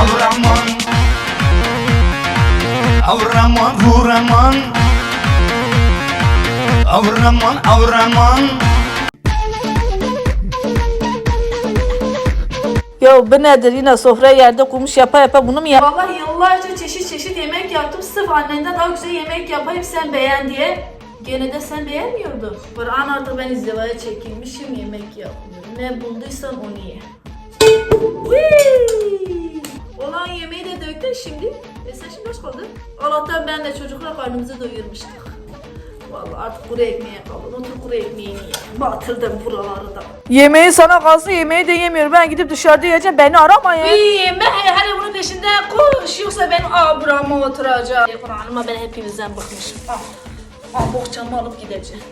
Avraman, avraman Avraman, vuraman Avraman, avraman Ya bu nedir yine sofra yerde kumuş yapa yapa bunu mu yap? Vallahi yıllarca çeşit çeşit yemek yaptım sırf annenden daha güzel yemek yapayım sen beğen diye. Gene de sen beğenmiyordun. Kur'an artık ben izdivaya çekilmişim yemek yapmıyorum. Ne bulduysan onu ye. Döktün şimdi. E sen şimdi hoş kaldın. Allah'tan ben de çocuklar karnımızı doyurmuştuk. Vallahi artık kuru ekmeğe kaldım. Otur kuru ekmeğini ye. Batırdım buraları da. Yemeği sana kalsın yemeği de yemiyorum. Ben gidip dışarıda yiyeceğim beni arama ya. İyiyim ben hele bunun peşinden koş yoksa ben abrama oturacağım. Kur'an'ıma ben hepinizden bıkmışım. Ah, ah bohçamı alıp gideceğim.